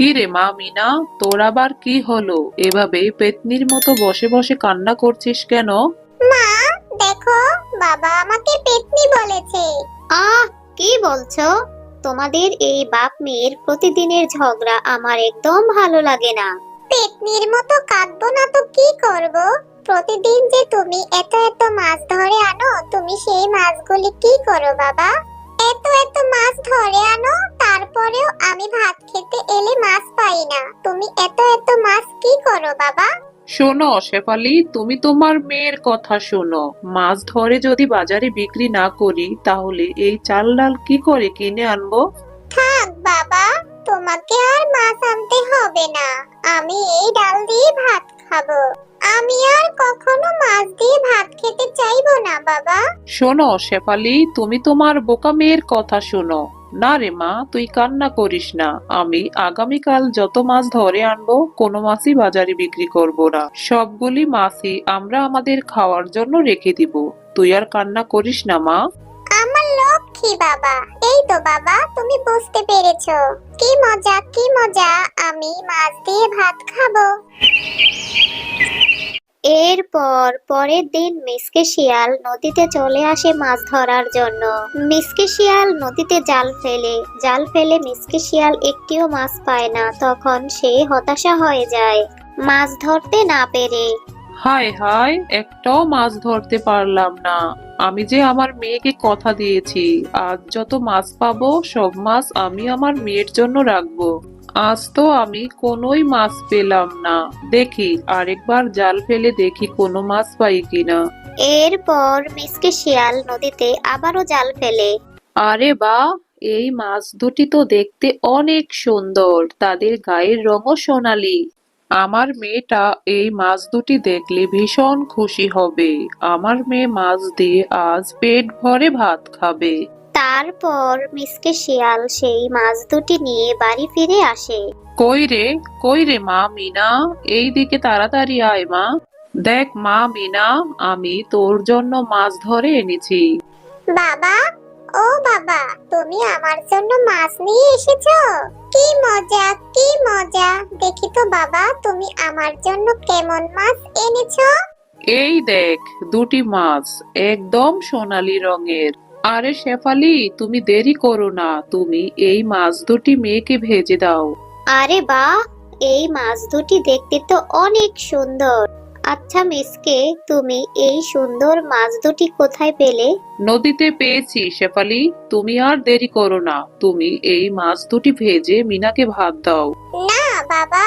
কি রে মা মিনা? তোর আবার কি হলো? এভাবে পেতনির মতো বসে বসে কান্না করছিস কেন? মা দেখো বাবা আমাকে পেতনি বলেছে। আহ কি বলছো? তোমাদের এই বাপ মেয়ের প্রতিদিনের ঝগড়া আমার একদম ভালো লাগে না। পেতনির মতো কাঁদবো না তো কি করব? প্রতিদিন যে তুমি এত এত মাছ ধরে আনো তুমি সেই মাছগুলি কি করো বাবা? এত এত মাছ ধরে আনো তারপরেও আমি ভাত খেতে এলে মাছ পাই না। তুমি এত এত মাছ কি করো বাবা? শোনো শেফালি তুমি তোমার মেয়ের কথা শোনো। মাছ ধরে যদি বাজারে বিক্রি না করি তাহলে এই চাল ডাল কি করে কিনে আনব? থাক বাবা তোমাকে আর মাছ আনতে হবে না। আমি এই ডাল দিয়ে ভাত শোনো শেফালি, তুমি তোমার বোকা মেয়ের কথা শোনো। না রে মা, তুই কান্না করিস না। আমি আগামীকাল যত মাছ ধরে আনব, কোনো মাছই বাজারে বিক্রি করব না। সবগুলি মাছই আমরা আমাদের খাওয়ার জন্য রেখে দিব। তুই আর কান্না করিস না, মা। আমার লক্ষ্মী বাবা। এই তো বাবা, তুমি বুঝতে পেরেছ। কি মজা কি মজা। আমি মাছ দিয়ে ভাত খাব। এরপর পরের দিন মিসকে শিয়াল নদীতে চলে আসে মাছ ধরার জন্য। মিসকে শিয়াল নদীতে জাল ফেলে। জাল ফেলে মিসকে শিয়াল একটিও মাছ পায় না। তখন সে হতাশা হয়ে যায়। মাছ ধরতে না পেরে। হায় হায়, একটাও মাছ ধরতে পারলাম না। আমি যে আমার মেয়েকে কথা দিয়েছি, আজ যত মাছ পাবো, সব মাছ আমি আমার মেয়ের জন্য রাখব। আজ তো আমি কোনোই মাছ পেলাম না। দেখি আরেকবার জাল ফেলে দেখি কোনো মাছ পাই কিনা। এরপর মিসকে শিয়াল নদীতে আবারও জাল ফেলে। আরে বা এই মাছ দুটি তো দেখতে অনেক সুন্দর তাদের গায়ের রঙও সোনালি। আমার মেয়েটা এই মাছ দুটি দেখলে ভীষণ খুশি হবে। আমার মেয়ে মাছ দিয়ে আজ পেট ভরে ভাত খাবে। তারপর মিসকে শিয়াল সেই মাছ দুটি নিয়ে বাড়ি ফিরে আসে। কই রে? কই রে মা মিনা? এই দিকে তাড়াতাড়ি আয় মা। দেখ মা মিনা আমি তোর জন্য মাছ ধরে এনেছি। বাবা? ও বাবা তুমি আমার জন্য মাছ নিয়ে এসেছ? কি মজা কি মজা। দেখি তো বাবা তুমি আমার জন্য কেমন মাছ এনেছো? এই দেখ দুটি মাছ একদম সোনালী রঙের। আরে শেফালি তুমি দেরি করো না তুমি এই মাছ দুটি মেয়েকে ভেজে দাও। আরে বা এই মাছ দুটি দেখতে তো অনেক সুন্দর। আচ্ছা মিসকে তুমি এই সুন্দর মাছ দুটি কোথায় পেলে? নদীতে পেয়েছি শেফালি তুমি আর দেরি করো না তুমি এই মাছ দুটি ভেজে মিনাকে ভাত দাও। না বাবা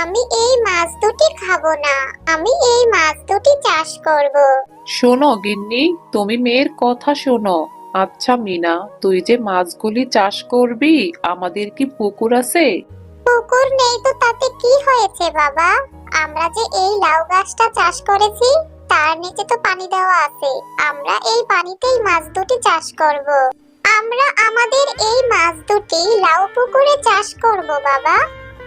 আমি এই মাছ দুটি খাব না আমি এই মাছ দুটি চাষ করব। শোনো গিন্নি তুমি মেয়ের কথা শোনো আচ্ছা মিনা, তুই যে মাছগুলি চাষ করবি, আমাদের কি পুকুর আছে? পুকুর নেই তো, তাতে কি হয়েছে বাবা? আমরা যে এই লাউ গাছটা চাষ করেছি, তার নিচে তো পানি দেওয়া আছে। আমরা এই পানিতেই মাছ দুটি চাষ করব। আমরা আমাদের এই মাছ দুটি লাউ পুকুরে চাষ করব বাবা।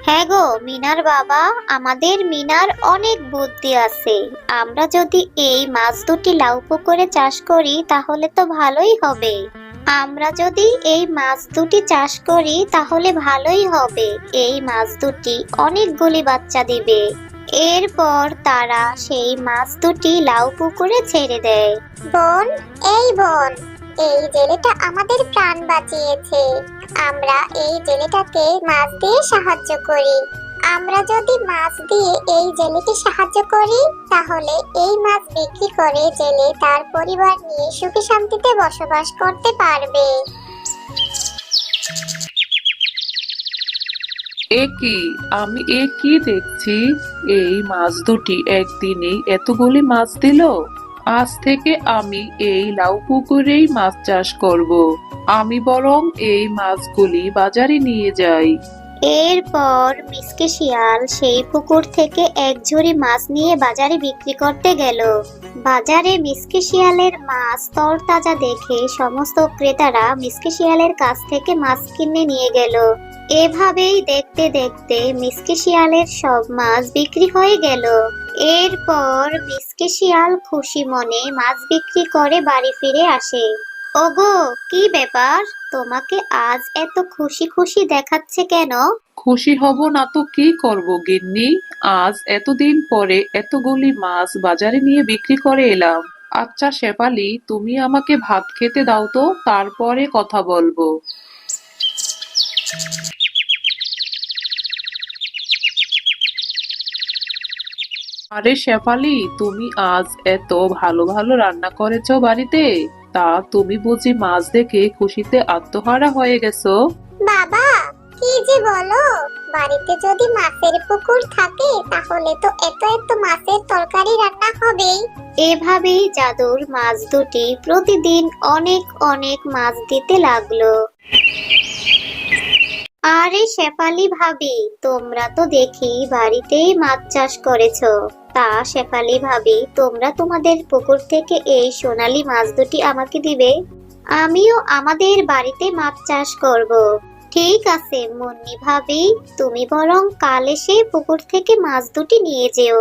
হ্যাঁ গো, মিনার বাবা, আমাদের মিনার অনেক বুদ্ধি আছে। আমরা যদি এই মাছ দুটি লাউ পুকুরে চাষ করি, তাহলে তো ভালোই হবে। আমরা যদি এই মাছ দুটি চাষ করি, তাহলে ভালোই হবে। এই মাছ দুটি অনেকগুলি বাচ্চা দিবে। এরপর তারা সেই মাছ দুটি লাউ পুকুরে ছেড়ে দেয়। বোন, এই বোন, এই জেলেটা আমাদের প্রাণ বাঁচিয়েছে। আমরা এই জেলেটাকে মাছ দিয়ে সাহায্য করি। আমরা যদি মাছ দিয়ে এই জেলেকে সাহায্য করি, তাহলে এই মাছ বিক্রি করে জেলে তার পরিবার নিয়ে সুখে শান্তিতে বসবাস করতে পারবে। এ কি? আমি এ কি দেখছি? এই মাছ দুটি একদিনেই এতগুলি মাছ দিল? আজ থেকে আমি এই লাউ পুকুরেই মাছ চাষ করব। আমি বরং এই মাছগুলি বাজারে নিয়ে যাই। এরপর মিসকে শিয়াল সেই পুকুর থেকে এক ঝুড়ি মাছ নিয়ে বাজারে বিক্রি করতে গেল। বাজারে মিসকে শিয়ালের মাছ তরতাজা দেখে সমস্ত ক্রেতারা মিসকে শিয়ালের কাছ থেকে মাছ কিনে নিয়ে গেল। এভাবেই দেখতে দেখতে মিসকে শিয়ালের সব মাছ বিক্রি হয়ে গেল। এরপর মিসকে শিয়াল খুশি মনে মাছ বিক্রি করে বাড়ি ফিরে আসে। ওগো, কি ব্যাপার? তোমাকে আজ এত খুশি খুশি দেখাচ্ছে কেন? খুশি হব না তো কি করব, গিন্নি? আজ এতদিন পরে এতগুলি মাছ বাজারে নিয়ে বিক্রি করে এলাম। আচ্ছা শেফালি, তুমি আমাকে ভাত খেতে দাও তো, তারপরে কথা বলব। আরে শেফালি তুমি আজ এত ভালো ভালো রান্না করেছ বাড়িতে। তা তুমি বুঝি মাছ দেখে খুশিতে আত্মহারা হয়ে গেছো। বাবা কি যে বলো? বাড়িতে যদি মাছের পুকুর থাকে তাহলে তো এত এত মাছের তরকারি রান্না হবেই। এভাবেই জাদুর মাছ দুটি প্রতিদিন অনেক অনেক মাছ দিতে লাগল। আরে শেফালি ভাবি তোমরা তো দেখি বাড়িতেই মাছ চাষ করেছ। তা শেফালি ভাবি, তোমরা তোমাদের পুকুর থেকে এই সোনালী মাছ দুটি আমাকে দিবে? আমিও আমাদের বাড়িতে মাছ চাষ করব। ঠিক আছে, মুন্নি ভাবি, তুমি বরং কাল এসে পুকুর থেকে মাছ দুটি নিয়ে যেও।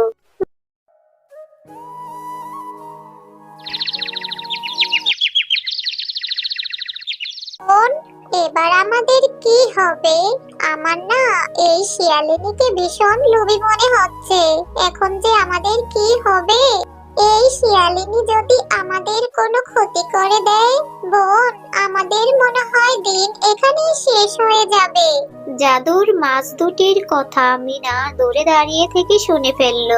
এবার আমাদের কি হবে? আমার না এই শিয়ালিনীকে ভীষণ লোভী মনে হচ্ছে। এখন যে আমাদের কি হবে? এই শিয়ালিনী যদি আমাদের কোনো ক্ষতি করে দেয় বোন আমাদের মনে হয় দিন এখানেই শেষ হয়ে যাবে। জাদুর মাছ দুটির কথা মিনা দূরে দাঁড়িয়ে থেকে শুনে ফেলল।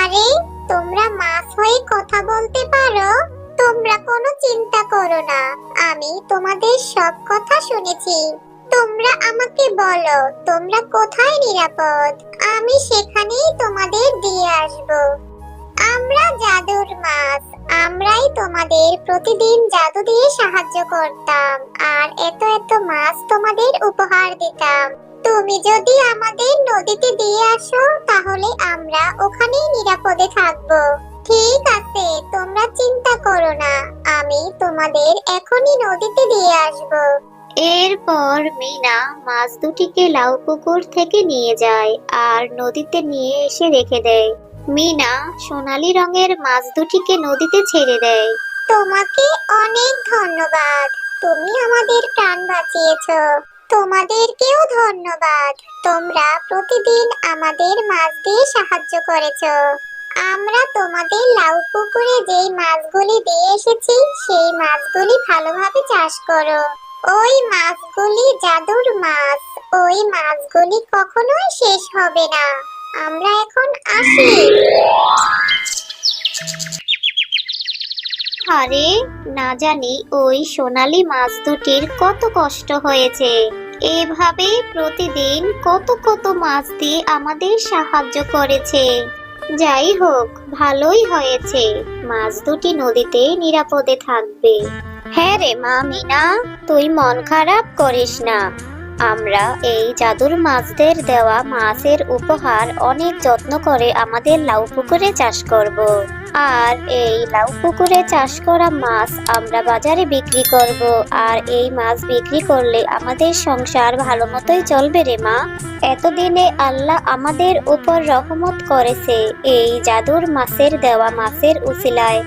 আরে তোমরা মাছ হয়ে কথা বলতে পারো? তোমরা কোনো চিন্তা করো না। আমি তোমাদের সব কথা শুনেছি। তোমরা আমাকে বলো, তোমরা কোথায় নিরাপদ? আমি সেখানেই তোমাদের দিয়ে আসব। আমরা জাদুর মাছ, আমরাই তোমাদের প্রতিদিন জাদু দিয়ে সাহায্য করতাম, আর এত এত মাছ তোমাদের উপহার দিতাম। তুমি যদি আমাদের নদীতে দিয়ে আসো, তাহলে আমরা ওখানেই নিরাপদে থাকব। ঠিক আছে, তোমরা চিন্তা করো না, আমি তোমাদের এখনই নদীতে দিয়ে আসব। এরপর মিনা মাছ দুটিকে লাউ পুকুর থেকে নিয়ে যায় আর নদীতে নিয়ে এসে রেখে দেয়। মিনা সোনালী রঙের মাছ দুটিকে নদীতে ছেড়ে দেয়। তোমাকে অনেক ধন্যবাদ। তুমি আমাদের প্রাণ বাঁচিয়েছ। তোমাদেরকেও ধন্যবাদ। তোমরা প্রতিদিন আমাদের মাছ দিয়ে সাহায্য করেছ। আমরা তোমাদের লাউ পুকুরে যেই মাছগুলি দিয়ে এসেছি, সেই মাছগুলি ভালোভাবে চাষ করো। ওই মাছগুলি জাদুর মাছ। ওই মাছগুলি কখনোই শেষ হবে না। আমরা এখন আসি। আরে, না জানি ওই সোনালি মাছ দুটির কত কষ্ট হয়েছে। এভাবে প্রতিদিন কত কত মাছ দিয়ে আমাদের সাহায্য করেছে। যাই হোক, ভালোই হয়েছে। মাছ দুটি নদীতে নিরাপদে থাকবে। হ্যাঁ রে মা মিনা তুই মন খারাপ করিস না। আমরা এই জাদুর মাছদের দেওয়া মাছের উপহার অনেক যত্ন করে আমাদের লাউ পুকুরে চাষ করব। আর এই লাউ পুকুরে চাষ করা মাছ আমরা বাজারে বিক্রি করব। আর এই মাছ বিক্রি করলে আমাদের সংসার ভালো মতোই চলবে রে মা। এতদিনে আল্লাহ আমাদের উপর রহমত করেছে এই জাদুর মাছের দেওয়া মাছের উসিলায়।